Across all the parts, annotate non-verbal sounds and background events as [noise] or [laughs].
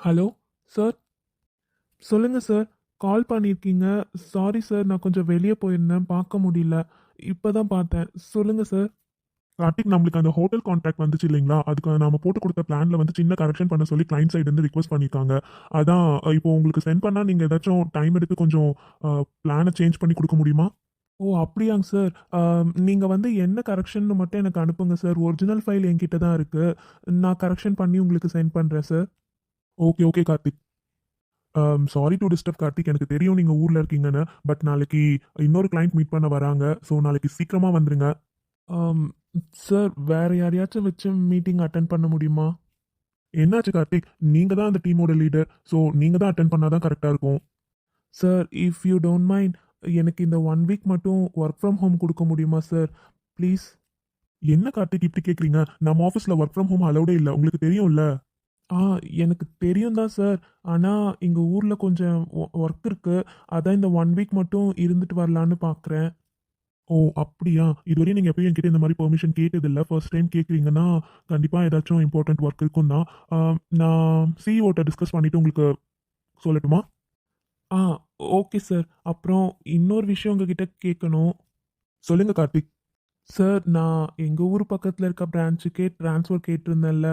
Hello sir? சொல்லுங்க sir. Call பண்ணியிருக்கீங்க. Sorry sir. நான் கொஞ்சம் வெளியே போயிருந்தேன். பார்க்க முடியல. இப்போ தான் பார்த்தேன். சொல்லுங்க சார். கார்த்திக் நம்மளுக்கு அந்த ஹோட்டல் கான்ட்ராக்ட் வந்துச்சு இல்லைங்களா? அதுக்கு நாம போட்டு கொடுத்த பிளான்ல வந்து சின்ன கரெக்ஷன் பண்ண சொல்லி கிளைண்ட் சைடு இருந்து ரிக்வஸ்ட் பண்ணியிருக்காங்க. அதான் இப்போ உங்களுக்கு சென்ட் பண்ணால் நீங்கள் ஏதாச்சும் டைம் எடுத்து கொஞ்சம் பிளானை சேஞ்ச் பண்ணி கொடுக்க முடியுமா? ஓ அப்படியாங்க சார். நீங்கள் வந்து என்ன கரெக்ஷன் மட்டும் எனக்கு அனுப்புங்க சார். ஒரிஜினல் ஃபைல் என்கிட்ட தான் இருக்குது நான் கரெக்ஷன் பண்ணி உங்களுக்கு சென்ட் பண்ணுறேன் sir. Okay okay Karthik sorry to disturb Karthik எனக்கு தெரியும் நீங்கள் ஊரில் இருக்கீங்கன்னு பட் நாளைக்கு இன்னொரு கிளைண்ட் மீட் பண்ண வராங்க ஸோ நாளைக்கு சீக்கிரமாக வந்துருங்க. Um, சார் வேறு யாரையாச்சும் வச்சு மீட்டிங் அட்டன் பண்ண முடியுமா? என்னாச்சு கார்த்திக் நீங்கள் தான் அந்த டீமோட லீடர் ஸோ நீங்கள் தான் அட்டன் பண்ணால் தான் கரெக்டாக இருக்கும். Sir if you don't mind எனக்கு இந்த ஒன் வீக் மட்டும் ஒர்க் ஃப்ரம் ஹோம் கொடுக்க முடியுமா சார் ப்ளீஸ் என்ன கார்த்திக் இப்படி கேட்குறீங்க நம்ம ஆஃபீஸில் ஒர்க் ஃப்ரம் ஹோம் அலௌடே இல்லை உங்களுக்கு தெரியும்ல? ஆ எனக்கு தெரியும் தான் சார். ஆனால் எங்கள் ஊரில் கொஞ்சம் ஒர்க் இருக்குது அதான் இந்த ஒன் வீக் மட்டும் இருந்துட்டு வரலான்னு பார்க்குறேன் ஓ அப்படியா? இதுவரையும் நீங்கள் எப்பயும் என்கிட்ட இந்த மாதிரி பெர்மிஷன் கேட்டதில்லை. ஃபர்ஸ்ட் டைம் கேட்குறீங்கன்னா கண்டிப்பாக ஏதாச்சும் இம்பார்ட்டண்ட் ஒர்க் இருக்கும் தான் நான் சிஇஓட்ட டிஸ்கஸ் பண்ணிவிட்டு உங்களுக்கு சொல்லட்டுமா? ஆ ஓகே சார் அப்புறம் இன்னொரு விஷயம் உங்ககிட்ட கேட்கணும் சொல்லுங்கள் கார்த்திக். சார் நான் எங்கள் ஊர் பக்கத்தில் இருக்க பிரான்ச்சுக்கே ட்ரான்ஸ்ஃபர் கேட்டிருந்தேன்ல.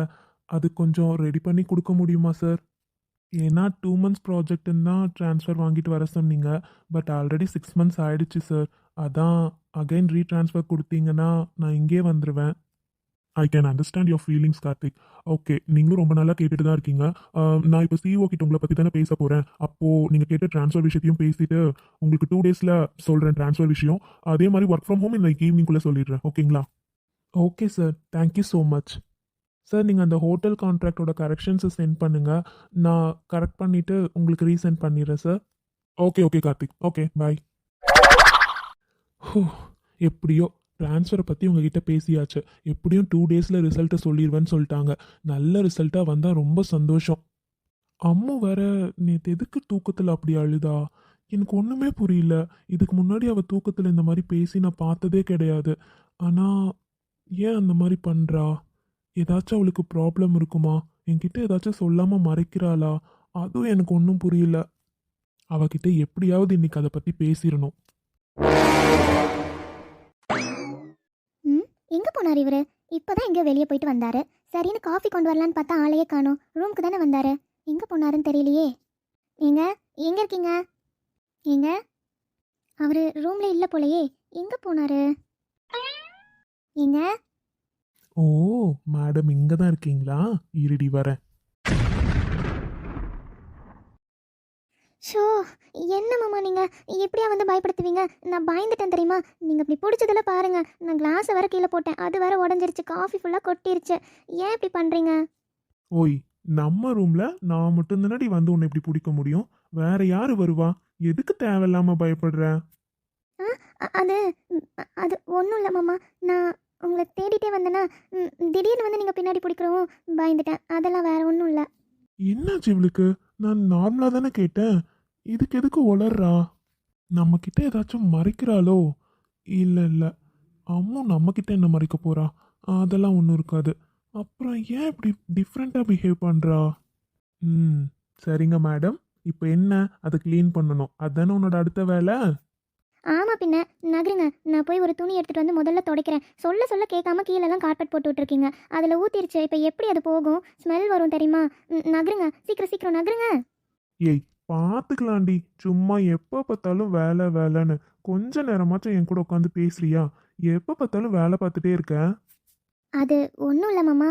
அது கொஞ்சம் ரெடி பண்ணி கொடுக்க முடியுமா சார் ஏன்னா டூ மந்த்ஸ் ப்ராஜெக்ட்டுன்னு தான் ட்ரான்ஸ்ஃபர் வாங்கிட்டு வர சொன்னீங்க. பட் ஆல்ரெடி சிக்ஸ் மந்த்ஸ் ஆயிடுச்சு சார் அதான் அகைன் ரீட்ரான்ஸ்ஃபர் கொடுத்தீங்கன்னா நான் இங்கே வந்துடுவேன் I can understand your feelings Karthik. Okay நீங்களும் ரொம்ப நாளாக கேட்டுட்டு தான் இருக்கீங்க. நான் இப்போ சிஓ கிட்ட உங்களை பற்றி தானே பேச போகிறேன் அப்போது நீங்கள் கேட்ட ட்ரான்ஸ்ஃபர் விஷயத்தையும் பேசிட்டு உங்களுக்கு டூ டேஸில் சொல்கிறேன் ட்ரான்ஸ்ஃபர் விஷயம். அதே மாதிரி ஒர்க் ஃப்ரம் ஹோம் இன்னைக்கு ஈவினிங்குள்ளே சொல்லிடுறேன். ஓகேங்களா okay sir thank you so much sir நீங்கள் அந்த ஹோட்டல் கான்ட்ராக்டோட கரெக்ஷன்ஸை சென்ட் பண்ணுங்கள் நான் கரெக்ட் பண்ணிவிட்டு உங்களுக்கு ரீசெண்ட் பண்ணிடுறேன் sir okay okay Karthik. Okay bye ஹோ எப்படியோ ட்ரான்ஸ்ஃபரை பற்றி உங்ககிட்ட பேசியாச்சு. எப்படியும் டூ டேஸில் ரிசல்ட்டை சொல்லிடுவேன்னு சொல்லிட்டாங்க. நல்ல ரிசல்ட்டாக வந்தால் ரொம்ப சந்தோஷம். அம்மு வேற நேற்று எதுக்கு தூக்கத்தில் அப்படி அழுதா? எனக்கு ஒன்றுமே புரியல. இதுக்கு முன்னாடி அவள் தூக்கத்தில் இந்த மாதிரி பேசி நான் பார்த்ததே கிடையாது. ஆனால் ஏன் அந்த மாதிரி பண்ணுறா ஏதாச்சும் அவளுக்கு ப்ராப்ளம் இருக்குமா? என்கிட்ட ஏதாச்சும் சொல்லாமல் மறைக்கிறாளா? அதுவும் எனக்கு ஒன்றும் புரியல. அவகிட்ட எப்படியாவது இன்னைக்கு அதை பற்றி பேசிடணும். ம் எங்கே போனார் இவர்? இப்போ தான் வெளியே போயிட்டு வந்தார். சரின்னு காஃபி கொண்டு வரலான்னு பார்த்தா ஆளையே காணும். ரூமுக்கு தானே வந்தார். எங்கே போனாருன்னு தெரியலையே. ஏங்க எங்கே இருக்கீங்க? ஏங்க அவர் ரூமில் இல்லை போலையே. எங்கே போனாரு? ஏங்க ஓ மேடம் இங்கே தான் இருக்கீங்களா? இருடி வரேன். ஷோ என்ன மாமா நீங்கள் எப்படியா வந்து பயப்படுத்துவீங்க? நான் பயந்துட்டேன் தெரியுமா? நீங்கள் இப்படி பிடிச்சதில் பாருங்க. நான் கிளாஸை வர கீழே போட்டேன். அது வேற உடஞ்சிருச்சு. காஃபி ஃபுல்லாக கொட்டிருச்சு. ஏன் இப்படி பண்ணுறீங்க ஓய் நம்ம ரூம்ல நான் மட்டும் தானடி வந்து உன்னை இப்படி பிடிக்க முடியும். வேற யாரு வருவா? எதுக்கு தேவையில்லாம பயப்படுற? அது அது ஒன்றும் இல்லை மாமா. நான் உங்களை தேடிட்டே வந்தேன்னா திடீர்னு வந்து நீங்கள் பின்னாடி பிடிக்கிறவும் பயந்துட்டேன். அதெல்லாம் வேற ஒன்றும் இல்லை. என்னாச்சு இவளுக்கு? நான் நார்மலாக தானே கேட்டேன். இதுக்கு எதுக்கு உளர்றா நம்ம கிட்ட ஏதாச்சும் மறைக்கிறாளோ? இல்லை இல்லை. அம்மும் நம்ம கிட்ட என்ன மறைக்க போறா? அதெல்லாம் ஒன்றும் இருக்காது. அப்புறம் ஏன் இப்படி டிஃப்ரெண்ட்டாக பிஹேவ் பண்ணுறா ம் சரிங்க மேடம் இப்போ என்ன? அதை க்ளீன் பண்ணணும். அதானே உன்னோட அடுத்த வேலை? ஆமாம் பின்ன நகருங்க. நான் போய் ஒரு துணி எடுத்துகிட்டு வந்து முதல்ல துடைக்கிறேன். சொல்ல சொல்ல கேட்காம கீழெல்லாம் கார்பெட் போட்டு விட்ருக்கீங்க அதில் ஊற்றிருச்சு இப்போ எப்படி அது போகும்? ஸ்மெல் வரும் தெரியுமா? நகருங்க. சீக்கிரம் சீக்கிரம் நகருங்க. ஏய் பார்த்துக்கலாண்டி சும்மா எப்போ பார்த்தாலும் வேலை வேலைன்னு. கொஞ்ச நேரமாச்சும் என் கூட உட்காந்து பேசுறியா? எப்போ பார்த்தாலும் வேலை பார்த்துட்டே இருக்கேன். அது ஒன்றும் இல்லை மாமா.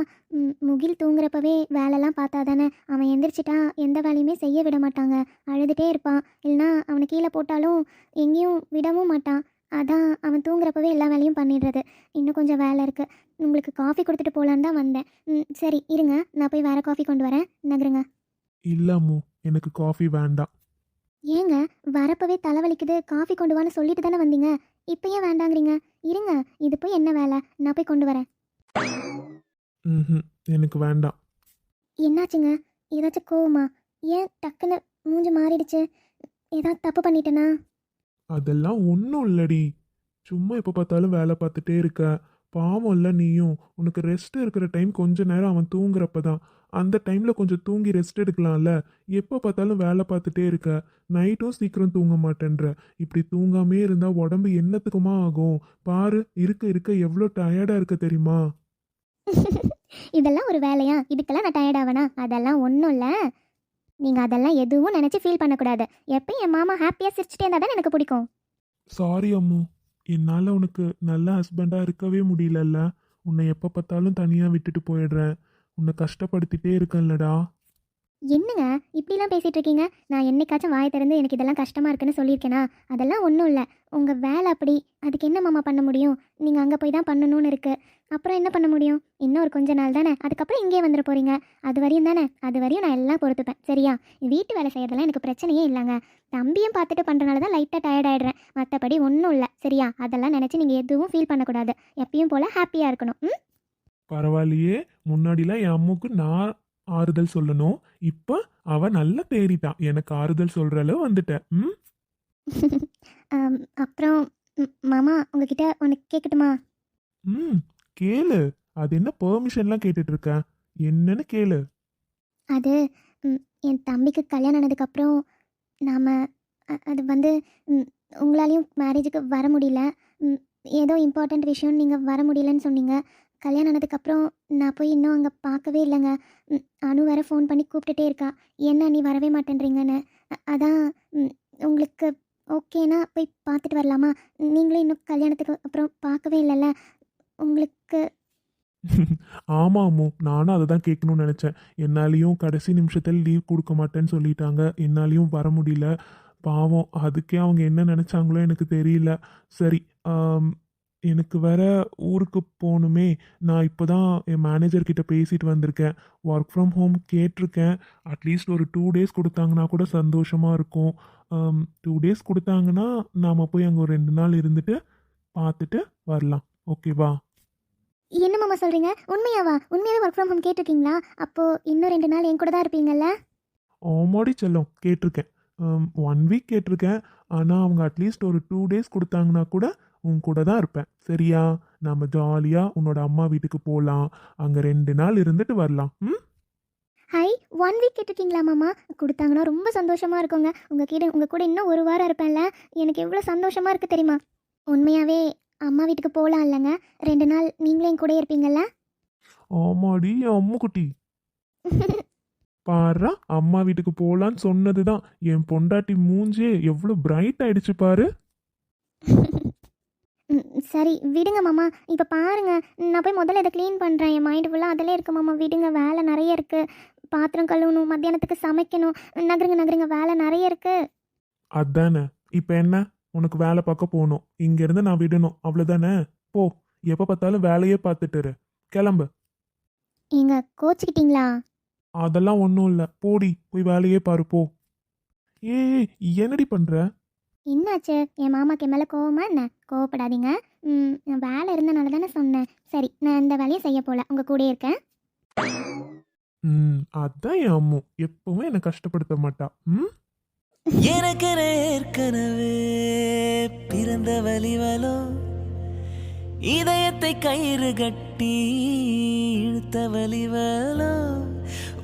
முகில் தூங்குறப்பவே வேலைலாம் பார்த்தா தானே அவன் எந்திரிச்சிட்டா எந்த வேலையுமே செய்ய விட மாட்டாங்க. அழுதுகிட்டே இருப்பான். இல்லைனா அவனை கீழே போட்டாலும் எங்கேயும் விடவும் மாட்டான். அதான் அவன் தூங்குறப்பவே எல்லா வேலையும் பண்ணிடுறது. இன்னும் கொஞ்சம் வேலை இருக்குது உங்களுக்கு காஃபி கொடுத்துட்டு போகலான்னு தான் வந்தேன். ம், சரி இருங்க. நான் போய் வேறு காஃபி கொண்டு வரேன். நகருங்க இல்லம்மு எனக்கு காஃபி வேண்டாம். ஏங்க வரப்பவே தலைவலிக்குது. காஃபி கொண்டு வான்னு சொல்லிட்டு தானே வந்தீங்க. இப்போ ஏன் வேண்டாங்கிறீங்க? இருங்க இது போய் என்ன வேலை? நான் போய் கொண்டு வரேன். ம் எனக்கு வேண்டாம். என்னாச்சுங்க? ஏதாச்சும் கோவமா? ஏன் டக்குன்னு மூஞ்சி மாறிடுச்சு? ஏதாவது தப்பு பண்ணிட்டேனா? அதெல்லாம் ஒன்றும் இல்லடி. சும்மா எப்போ பார்த்தாலும் வேலை பார்த்துட்டே இருக்க பாவம் இல்லை நீயும். உனக்கு ரெஸ்ட் இருக்கிற டைம் கொஞ்ச நேரம் அவன் தூங்குறப்ப தான் அந்த டைமில் கொஞ்சம் தூங்கி ரெஸ்ட் எடுக்கலாம்ல. எப்போ பார்த்தாலும் வேலை பார்த்துட்டே இருக்க. நைட்டும் சீக்கிரம் தூங்க மாட்டேன்ற. இப்படி தூங்காமே இருந்தால் உடம்பு என்னத்துக்குமா ஆகும்? பாரு இருக்க இருக்க எவ்வளோ டயர்டாக இருக்க தெரியுமா? [laughs] இதெல்லாம் ஒரு வேலையா? இதுக்கெல்லாம் நான் டயர்ட் ஆவேனா? அதெல்லாம் ஒன்றும் இல்லை. நீங்கள் அதெல்லாம் எதுவும் நினச்சி ஃபீல் பண்ணக்கூடாது. எப்பயும் என் மாமா ஹாப்பியாக சிரிச்சிட்டே இருந்தால் தான் எனக்கு பிடிக்கும். சாரி அம்மு. என்னால் உனக்கு நல்ல ஹஸ்பண்டாக இருக்கவே முடியலல்ல. உன்னை எப்போ பார்த்தாலும் தனியாக விட்டுட்டு போயிடுறேன். உன்னை கஷ்டப்படுத்திட்டே இருக்கேன்லடா. என்னங்க இப்படிலாம் பேசிகிட்டு இருக்கீங்க நான் என்னைக்காச்சும் வாயை திறந்து எனக்கு இதெல்லாம் கஷ்டமாக இருக்குன்னு சொல்லியிருக்கேனா? அதெல்லாம் ஒன்றும் இல்லை. உங்கள் வேலை அப்படி. அதுக்கு என்ன மாமா பண்ண முடியும்? நீங்கள் அங்கே போய் தான் பண்ணணும்னு இருக்குது அப்புறம் என்ன பண்ண முடியும்? இன்னும் ஒரு கொஞ்ச நாள் தானே. அதுக்கப்புறம் இங்கே வந்துட போகிறீங்க அது வரையும் தானே? அது வரையும் நான் எல்லாம் பொறுத்துப்பேன். சரியா? வீட்டு வேலை செய்யறதெல்லாம் எனக்கு பிரச்சனையே இல்லைங்க. தம்பியும் பார்த்துட்டு பண்ணுறனால தான் லைட்டாக டயர்ட் ஆகிடுறேன் மற்றபடி ஒன்றும் இல்லை. சரியா? அதெல்லாம் நினச்சி நீங்கள் எதுவும் ஃபீல் பண்ணக்கூடாது. எப்பயும் போல் ஹாப்பியாக இருக்கணும். ம்? பரவாயில்லையே. முன்னாடிலாம் என் அம்முக்கு நான் ஆறுதல் சொல்லணும். இப்போ அவ நல்லா தேறிட்டான் எனக்கு ஆறுதல் சொல்ற அளவு வந்துட்டேன் ம்? [laughs] அப்புறம் மாமா உங்ககிட்ட உனக்கு கேட்கட்டுமா ம் கேளு. அது என்ன பெர்மிஷன்லாம் கேட்டுட்டு இருக்க என்னன்னு கேளு. அது என் தம்பிக்கு கல்யாணம் ஆனதுக்கப்புறம் நாம் அது வந்து உங்களாலையும் மேரேஜுக்கு வர முடியல. ஏதோ இம்பார்ட்டண்ட் விஷயம் நீங்கள் வர முடியலன்னு சொன்னீங்க. கல்யாணம் ஆனதுக்கப்புறம் நான் போய் இன்னும் அங்கே பார்க்கவே இல்லைங்க. அனு வேற ஃபோன் பண்ணி கூப்பிட்டுட்டே இருக்கா. என்ன நீ வரவே மாட்டேன்றீங்கன்னு? அதான் உங்களுக்கு ஓகேனா போய் பார்த்துட்டு வரலாமா? நீங்களும் இன்னும் கல்யாணத்துக்கு அப்புறம் பார்க்கவே இல்லைல்ல. உங்களுக்கு [laughs] ஆமா அம்மு. நானும் அதை தான் கேட்கணும்னு நினச்சேன். என்னாலையும் கடைசி நிமிஷத்தில் லீவ் கொடுக்க மாட்டேன்னு சொல்லிட்டாங்க. என்னாலையும் வர முடியல. பாவம் அதுக்கே அவங்க என்ன நினச்சாங்களோ எனக்கு தெரியல. சரி எனக்கு வேற ஊருக்கு போகணுமே. நான் இப்போ தான் என் மேனேஜர் கிட்ட பேசிட்டு வந்திருக்கேன். ஒர்க் ஃப்ரம் ஹோம் கேட்டிருக்கேன். அட்லீஸ்ட் ஒரு டூ டேஸ் கொடுத்தாங்கன்னா கூட சந்தோஷமாக இருக்கும். டூ டேஸ் கொடுத்தாங்கன்னா நாம் போய் அங்கே ஒரு ரெண்டு நாள் இருந்துட்டு பார்த்துட்டு வரலாம். ஓகேவா என்ன மாமா சொல்கிறீங்க உண்மையாவா? உண்மையாவே ஒர்க் ஃப்ரம் ஹோம் கேட்டிருக்கீங்களா? அப்போது இன்னும் ரெண்டு நாள் என் கூட தான் இருப்பீங்கல்ல? ஆமாடி செல்லம் கேட்டிருக்கேன். ஒன் வீக் கேட்டிருக்கேன். ஆனால் அவங்க அட்லீஸ்ட் ஒரு டூ டேஸ் கொடுத்தாங்கன்னா கூட உன் கூட தான் இருப்பேன். சரியா? நம்ம ஜாலியாக உன்னோட அம்மா வீட்டுக்கு போகலாம் அங்கே ரெண்டு நாள் இருந்துட்டு வரலாம். ம்? ஹை ஒன் வீக் கேட்டிருக்கீங்களா மாமா? கொடுத்தாங்கன்னா ரொம்ப சந்தோஷமாக இருக்குங்க. உங்கள் கிட்ட உங்கள் கூட இன்னும் ஒரு வாரம் இருப்பேன்ல. எனக்கு எவ்வளோ சந்தோஷமாக இருக்குது தெரியுமா? உண்மையாகவே அம்மா வீட்டுக்கு போகலாம் இல்லைங்க. ரெண்டு நாள் நீங்களே என் கூட இருப்பீங்கல்ல? ஆமாடி என் அம்முக்குட்டி. [laughs] பாரா அம்மா வீட்டுக்கு போகலான்னு சொன்னது தான் என் பொண்டாட்டி மூஞ்சே எவ்வளோ பிரைட் ஆயிடுச்சு பாரு. [laughs] சரி விடுங்க மாமா. இப்போ பாருங்க நான் போய் முதல்ல இதை க்ளீன் பண்ணுறேன் என் மைண்டு ஃபுல்லாக அதிலே இருக்கு மாமா. விடுங்க வேலை நிறைய இருக்குது பாத்திரம் கழுவணும் மத்தியானத்துக்கு சமைக்கணும். நகருங்க நகருங்க வேலை நிறைய இருக்குது அதானே. இப்போ என்ன? உனக்கு வேலை பார்க்க போகணும். இங்கேருந்து நான் விடணும். அவ்வளோதானே போ. எப்போ பார்த்தாலும் வேலையே பார்த்துட்டு இரு. கிளம்பு. எங்க கோச்சிக்கிட்டீங்களா? அதெல்லாம் ஒன்றும் இல்லை. போடி போய் வேலையே பாரு போ. ஏய் என்னடி பண்ணுற என்னாச்சு? என் மாமாக்கு என் மேலே கோவமா என்ன? கோவப்படாதீங்க. வேலை இருந்தனால தானே சொன்னேன். சரி நான் இந்த வேலையை செய்ய போல. உங்கள் கூட இருக்கேன். ம் அதான் என் அம்மு. எப்பவும் என்னை கஷ்டப்படுத்த மாட்டா. ம்? எனக்கு ஏற்கனவே பிறந்த வலிவலோ இதயத்தை கயிறு கட்டி இழுத்த வலிவலோ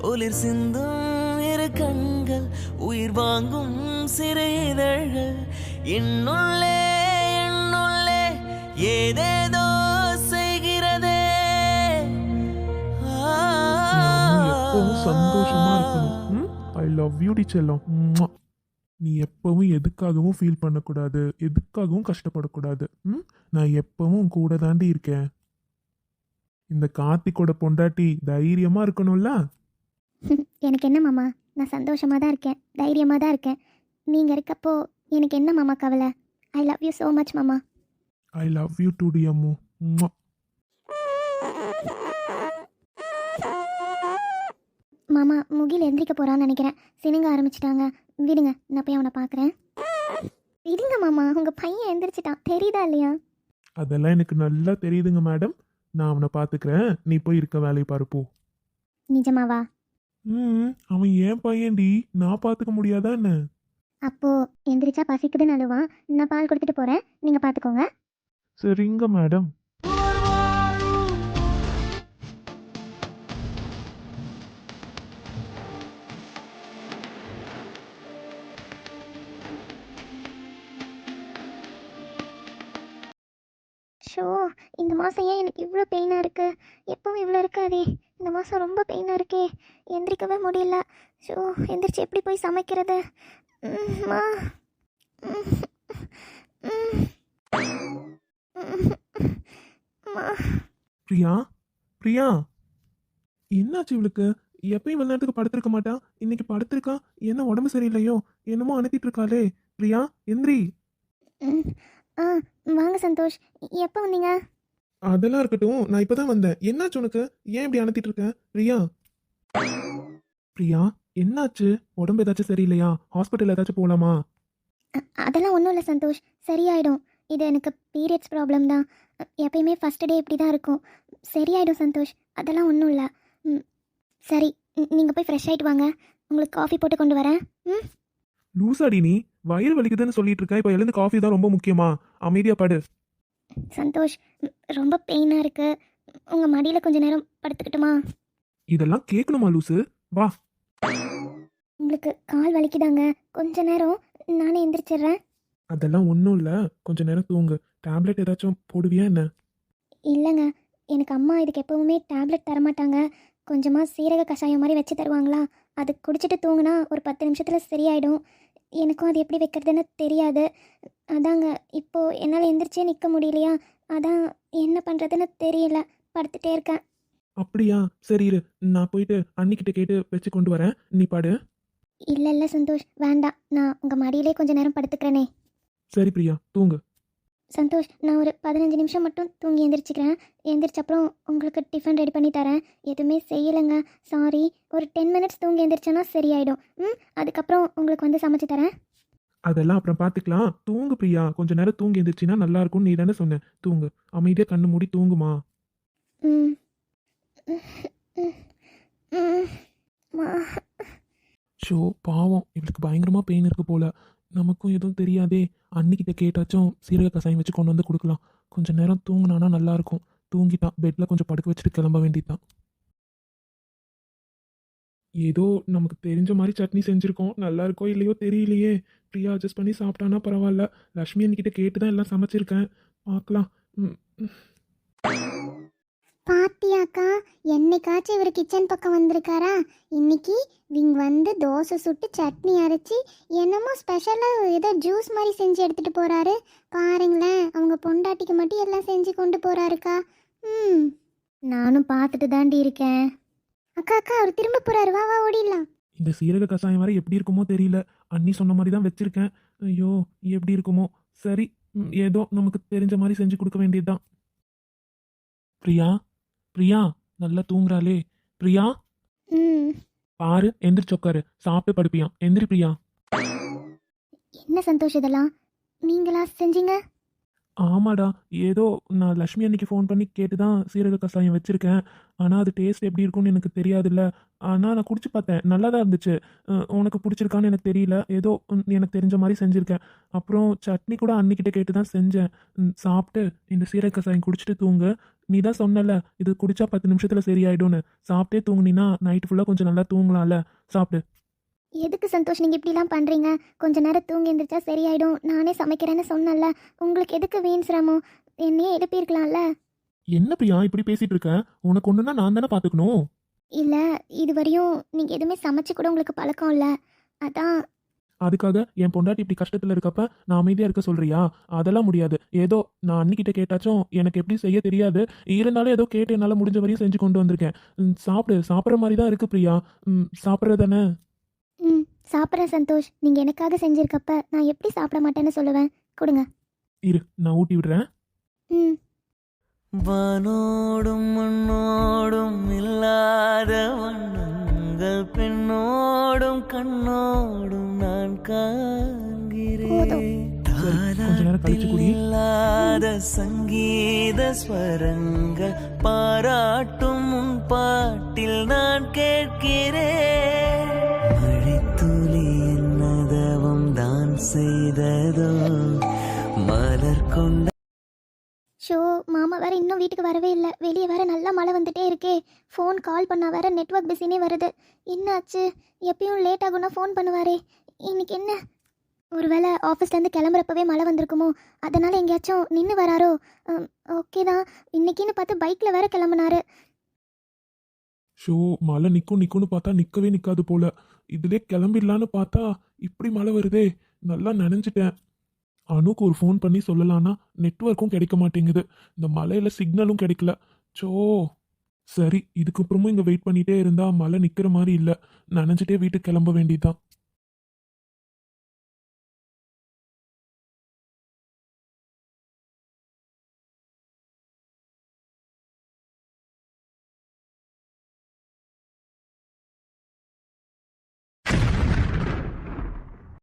ஒளிர் சிந்தும் இரு கண்கள் உயிர் வாங்கும் சிறு இதழ்கள் என்னுள்ளே என்னுள்ளே ஏதேதோ செய்கிறதே. சந்தோஷமா இருக்கணும். ம்? ஐ லவ் யூ டி செல்லம். நீ எப்பவும் எதுக்காகவும் ஃபீல் பண்ணக்கூடாது. எதுக்காகவும் கஷ்டப்படக்கூடாது. ம்? நான் எப்பவும் கூட தாண்டி இருக்கேன். இந்த கார்த்திக்கோட பொண்டாட்டி தைரியமா இருக்கணும்ல? [laughs] எனக்கு என்ன மாமா? நான் சந்தோஷமாக தான் இருக்கேன். தைரியமாக தான் இருக்கேன். நீங்கள் இருக்கப்போ எனக்கு என்ன மாமா கவலை? I love you so much மாமா. ஐ லவ் யூ டு டி அம்மு ம்ம். முகில் எந்திரிக்க போகிறான்னு நினைக்கிறேன். சினுங்க ஆரம்பிச்சிட்டாங்க. விடுங்க நான் போய் அவனை பார்க்குறேன். விடுங்க மாமா உங்கள் பையன் எந்திரிச்சிட்டான். தெரியுதா இல்லையா? அதெல்லாம் எனக்கு நல்லா தெரியுதுங்க மேடம். நான் அவனை பார்த்துக்கிறேன். நீ போய் இருக்க வேலையை பாரு போ. நிஜமாவா? ம் அவன் ஏன் பையன்டி? நான் பார்த்துக்க முடியாதா என்ன? அப்போ எந்திரிச்சா பசிக்குதுன்னு அழுவான். நான் பால் கொடுத்துட்டு போறேன். நீங்கள் பார்த்துக்கோங்க சரிங்க மேடம். ஷோ இந்த மாதம் ஏன் எனக்கு இவ்வளோ பெயினாக இருக்குது எப்பவும் இவ்வளோ இருக்காதே. இந்த மாதம் ரொம்ப பெயினாக இருக்கே. எந்திரிக்கவே முடியல. ஷோ எந்திரிச்சு எப்படி போய் சமைக்கிறது? பிரியா பிரியா. என்னாச்சு இவளுக்கு? எப்பயும் நேரத்துக்கு படுத்திருக்க மாட்டா? இன்னைக்கு படுத்திருக்கா? என்ன உடம்பு சரியில்லையோ? என்னமோ அனுப்பிட்டு இருக்காளே. பிரியா எந்திரி. வாங்க சந்தோஷ் எப்போ வந்தீங்க? அதெல்லாம் இருக்கட்டும் நான் இப்பதான் வந்தேன். என்னாச்சு உனக்கு? ஏன் இப்படி அனுப்பிட்டு இருக்க? பிரியா. பிரியா என்னாச்சு? உடம்பு ஏதாச்சும் சரியில்லையா? ஹாஸ்பிட்டல் ஏதாச்சும் போலாமா? அ- அதெல்லாம் ஒன்றும் இல்லை சந்தோஷ். சரியாயிடும். இது எனக்கு பீரியட்ஸ் ப்ராப்ளம் தான். எப்பயுமே ஃபஸ்ட் டே இப்படி தான் இருக்கும். சரியாயிடும் சந்தோஷ். அதெல்லாம் ஒன்றும் இல்லை. ம். சரி. நீங்கள் போய் ஃப்ரெஷ் ஆகிட்டு வாங்க. உங்களுக்கு காஃபி போட்டு கொண்டு வரேன். ம்? லூசாடி நீ. வயிறு வலிக்குதுன்னு சொல்லிட்டு இருக்க. இப்போ எழுந்து காஃபி தான் ரொம்ப முக்கியமா? அமைதியா படு. சந்தோஷ் ரொம்ப பெயினாக இருக்குது உங்கள் மடியில் கொஞ்ச நேரம் படுத்துக்கிட்டுமா? இதெல்லாம் கேட்கணுமா லூசு? வா. உங்களுக்கு கால் வலிக்குதாங்க? கொஞ்ச நேரம் நானே எந்திரிச்சிடுறேன். அதெல்லாம் ஒன்றும் இல்லை. கொஞ்ச நேரம் தூங்கு. டேப்லெட் ஏதாச்சும் போடுவியா என்ன? இல்லைங்க. எனக்கு அம்மா இதுக்கு எப்பவுமே டேப்லெட் தரமாட்டாங்க. கொஞ்சமாக சீரக கஷாயம் மாதிரி வச்சு தருவாங்களா? அது குடிச்சிட்டு தூங்குனா ஒரு பத்து நிமிஷத்தில் சரியாயிடும். எனக்கும் அது எப்படி வைக்கிறதுன்னு தெரியாது. அதாங்க. இப்போது என்னால் எந்திரிச்சே நிற்க முடியலையா? அதான் என்ன பண்ணுறதுன்னு தெரியல. படுத்துட்டே இருக்கேன். அப்படியா? சரி இரு. நான் போயிட்டு அன்னிக்கிட்ட கேட்டு வச்சு கொண்டு வரேன். நீ பாடு. இல்லை இல்லை சந்தோஷ் வேண்டாம். நான் உங்கள் மடியிலே கொஞ்ச நேரம் படுத்துக்கிறேனே. சரி பிரியா தூங்கு. சந்தோஷ் நான் ஒரு பதினஞ்சு நிமிஷம் மட்டும் தூங்கி எந்திரிச்சிக்கிறேன். எந்திரிச்ச அப்புறம் உங்களுக்கு டிஃபன் ரெடி பண்ணி தரேன். எதுவுமே செய்யலைங்க. சாரி ஒரு டென் மினிட்ஸ் தூங்கி எந்திரிச்சேன்னா சரியாயிடும். ம் அதுக்கப்புறம் உங்களுக்கு வந்து சமைச்சு தரேன். அதெல்லாம் அப்புறம் பார்த்துக்கலாம் தூங்கு பிரியா. கொஞ்ச நேரம் தூங்கி எந்திரிச்சின்னா நல்லா இருக்கும்னு நீ தானே சொன்ன. தூங்கு. அமைதியா கண்ணு மூடி தூங்குமா? ம், ம், மா. ஷோ பாவம். இவளுக்கு பயங்கரமாக பெயின் இருக்குது போல். நமக்கும் எதுவும் தெரியாதே. அன்னிக்கிட்ட கேட்டாச்சும் சீரக கசாயம் வச்சு கொண்டு வந்து கொடுக்கலாம். கொஞ்சம் நேரம் தூங்கினானா நல்லாயிருக்கும் தூங்கிட்டான். பெட்டில் கொஞ்சம் படுக்க வச்சுட்டு கிளம்ப வேண்டியதுதான். ஏதோ நமக்கு தெரிஞ்ச மாதிரி சட்னி செஞ்சுருக்கோம். நல்லா இருக்கோ இல்லையோ தெரியலையே. ஃப்ரீயாக அட்ஜஸ்ட் பண்ணி சாப்பிட்டானா பரவாயில்ல. லக்ஷ்மி அன்னிக்கிட்ட கேட்டு தான் எல்லாம் சமைச்சிருக்கேன். பார்க்கலாம். ம். பாத்தியாக்கா என்னைக்காச்சும் இவர் கிச்சன் பக்கம் வந்திருக்காரா? இன்னைக்கு இவங்க வந்து தோசை சுட்டு சட்னி அரைச்சி என்னமோ ஸ்பெஷலாக ஏதோ ஜூஸ் மாதிரி செஞ்சு எடுத்துகிட்டு போகிறாரு பாருங்களேன் அவங்க பொண்டாட்டிக்கு மட்டும் எல்லாம் செஞ்சு கொண்டு போகிறாருக்கா ம் நானும் பார்த்துட்டு தாண்டி இருக்கேன். அக்கா அக்கா அவர் திரும்ப போறாரு. வா வா ஓடிடலாம். இந்த சீரக கசாயம் வரை எப்படி இருக்குமோ தெரியல. அண்ணி சொன்ன மாதிரி தான் வச்சிருக்கேன். ஐயோ எப்படி இருக்குமோ. சரி ம், ஏதோ நமக்கு தெரிஞ்ச மாதிரி செஞ்சு கொடுக்க வேண்டியதுதான். பிரியா பிரியா நல்லா தூங்குறாளே. பிரியா? பாரு எந்திரிச்சு உட்காரு. சாப்பிட்டு படுப்பியான் எந்திரி பிரியா. என்ன சந்தோஷம் இதெல்லாம்? நீங்களா செஞ்சீங்க? ஆமாடா. ஏதோ நான் லக்ஷ்மி அன்னைக்கு ஃபோன் பண்ணி கேட்டு தான் சீரக கசாயம் வச்சிருக்கேன். ஆனால் அது டேஸ்ட் எப்படி இருக்கும்னு எனக்கு தெரியாதுல்ல. ஆனால் நான் குடிச்சு பார்த்தேன். நல்லா தான் இருந்துச்சு உனக்கு பிடிச்சிருக்கான்னு எனக்கு தெரியல. ஏதோ எனக்கு தெரிஞ்ச மாதிரி செஞ்சுருக்கேன். அப்புறம் சட்னி கூட அன்னிக்கிட்ட கேட்டு தான் செஞ்சேன் சாப்பிட்டு இந்த சீரக கசாயம் குடிச்சிட்டு தூங்கு. நீ தான் சொன்னல இது குடிச்சா பத்து நிமிஷத்தில் சரியாயிடும்னு. சாப்பிட்டே தூங்குனீன்னா நைட் ஃபுல்லாக கொஞ்சம் நல்லா தூங்கலாம்ல. சாப்பிடு. எதுக்கு சந்தோஷ் நீங்கள் இப்படிலாம் பண்ணுறீங்க கொஞ்ச நேரம் தூங்கி எந்திரிச்சா சரியாயிடும். நானே சமைக்கிறேன்னு சொன்னேன்ல. உங்களுக்கு எதுக்கு வீண் சிரமம்? என்னையே எழுப்பியிருக்கலாம்ல. என்ன பிரியா இப்படி பேசிட்டு இருக்க? உனக்கு ஒன்றுனா நான் தானே பார்த்துக்கணும் இல்லை இது வரையும் நீங்கள் எதுவுமே சமைச்சு கூட உங்களுக்கு பழக்கம் இல்லை. அதான் அதுக்காக என் பொண்டாட்டி இப்படி கஷ்டத்துல இருக்கப்ப நான் அமைதியா இருக்க சொல்றியா? அதெல்லாம் முடியாது. ஏதோ நான் அன்னிக்கிட்ட கேட்டாச்சும் எனக்கு எப்படி செய்ய தெரியாது. இருந்தாலும் ஏதோ கேட்டு என்னால முடிஞ்ச வரையும் செஞ்சு கொண்டு வந்திருக்கேன். சாப்பிடு. சாப்பிட்ற மாதிரி தான் இருக்கு பிரியா. ம், சாப்பிட்றது தானே? ம் சாப்பிட்றேன் சந்தோஷ் நீங்கள் எனக்காக செஞ்சிருக்கப்ப நான் எப்படி சாப்பிட மாட்டேன்னு சொல்லுவேன்? கொடுங்க. இரு நான் ஊட்டி விடுறேன். ம். வானோடும் மண்ணோடும் இல்லாத வண்ணங்கள் பெண்ணோடும் கண்ணோடும் நான் காண்கிறேன். சங்கீத ஸ்வரங்கள் பாராட்டும் உன் பாட்டில் நான் கேட்கிறேன். மழைத்துளி என்னதவம் தான் செய்ததோ? மலர் கொண்ட மாமா வேற இன்னும் வீட்டுக்கு வரவே இல்லை. வெளியே வேற நல்லா மழை வந்துட்டே இருக்கே. ஃபோன் கால் பண்ணால் வேற நெட்வொர்க் பிஸினே வருது. என்னாச்சு? எப்பயும் லேட் ஆகும்னா ஃபோன் பண்ணுவாரே. இன்னைக்கு என்ன? ஒருவேளை ஆஃபீஸ்லேருந்து கிளம்புறப்பவே மழை வந்திருக்குமோ? அதனால் எங்கேயாச்சும் நின்று வராரோ? ஓகே தான். இன்னைக்குன்னு பார்த்து பைக்கில் வேற கிளம்புனாரு. ஷோ மழை நிற்கும் நிற்கும்னு பார்த்தா நிற்கவே நிற்காது போல. இதுலேயே கிளம்பிடலான்னு பார்த்தா இப்படி மழை வருதே. நல்லா நனைஞ்சிட்டேன். அனுக்கு ஒரு ஃபோன் பண்ணி சொல்லலான்னா நெட்வொர்க்கும் கிடைக்க மாட்டேங்குது. இந்த மலையில் சிக்னலும் கிடைக்கல. சோ சரி இதுக்கப்புறமும் இங்கே வெயிட் பண்ணிகிட்டே இருந்தால் மழை நிற்கிற மாதிரி இல்லை. நனைஞ்சிட்டே வீட்டுக்கு கிளம்ப வேண்டியதுதான்.